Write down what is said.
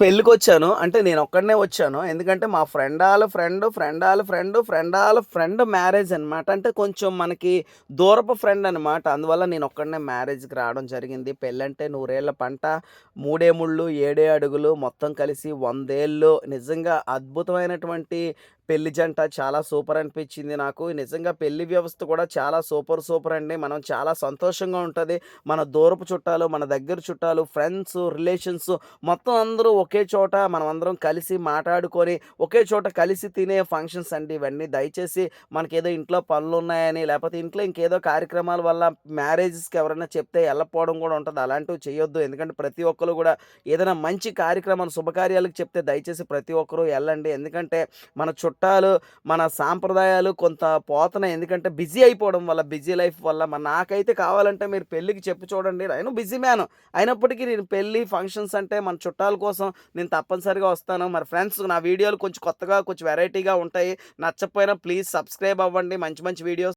పెళ్ళికి వచ్చాను అంటే నేను ఒక్కడనే వచ్చాను. ఎందుకంటే మా ఫ్రెండ్ వాళ్ళ ఫ్రెండ్ ఫ్రెండ్ వాళ్ళ ఫ్రెండ్ ఫ్రెండ్ వాళ్ళ ఫ్రెండ్ మ్యారేజ్ అనమాట అంటే కొంచెం మనకి దూరపు ఫ్రెండ్ అనమాట అందువల్ల నేను ఒక్కడనే మ్యారేజ్కి రావడం జరిగింది. పెళ్ళంటే నూరేళ్ళ పంట మూడే ముళ్ళు ఏడే అడుగులు మొత్తం కలిసి వందేళ్ళు. నిజంగా అద్భుతమైనటువంటి పెళ్ళి జంట చాలా సూపర్ అనిపించింది నాకు. నిజంగా పెళ్ళి వ్యవస్థ కూడా చాలా సూపర్ సూపర్ అండి. మనం చాలా సంతోషంగా ఉంటుంది. మన దూరపు చుట్టాలు మన దగ్గర చుట్టాలు ఫ్రెండ్స్ రిలేషన్స్ మొత్తం అందరూ ఒకే చోట మనం అందరం కలిసి మాట్లాడుకొని ఒకే చోట కలిసి తినే ఫంక్షన్స్ అండి ఇవన్నీ. దయచేసి మనకేదో ఇంట్లో పనులు ఉన్నాయని లేకపోతే ఇంట్లో ఇంకేదో కార్యక్రమాల వల్ల మ్యారేజెస్కి ఎవరైనా చెప్తే వెళ్ళకపోవడం కూడా ఉంటుంది. అలాంటివి చేయొద్దు. ఎందుకంటే ప్రతి ఒక్కరు కూడా ఏదైనా మంచి కార్యక్రమాలు శుభకార్యాలకు చెప్తే దయచేసి ప్రతి ఒక్కరూ వెళ్ళండి ఎందుకంటే మన చుట్టాలు మన సాంప్రదాయాలు కొంత పోతున్నాయి. ఎందుకంటే బిజీ అయిపోవడం వల్ల బిజీ లైఫ్ వల్ల మన నాకైతే కావాలంటే మీరు పెళ్ళికి చెప్పి చూడండి. నేను బిజీ మ్యాన్. అయినప్పటికీ నేను పెళ్ళి ఫంక్షన్స్ అంటే మన చుట్టాల కోసం నేను తప్పనిసరిగా వస్తాను. మరి ఫ్రెండ్స్ నా వీడియోలు కొంచెం కొత్తగా కొంచెం వెరైటీగా ఉంటాయి. నచ్చకపోయినా ప్లీజ్ సబ్స్క్రైబ్ అవ్వండి. మంచి మంచి వీడియోస్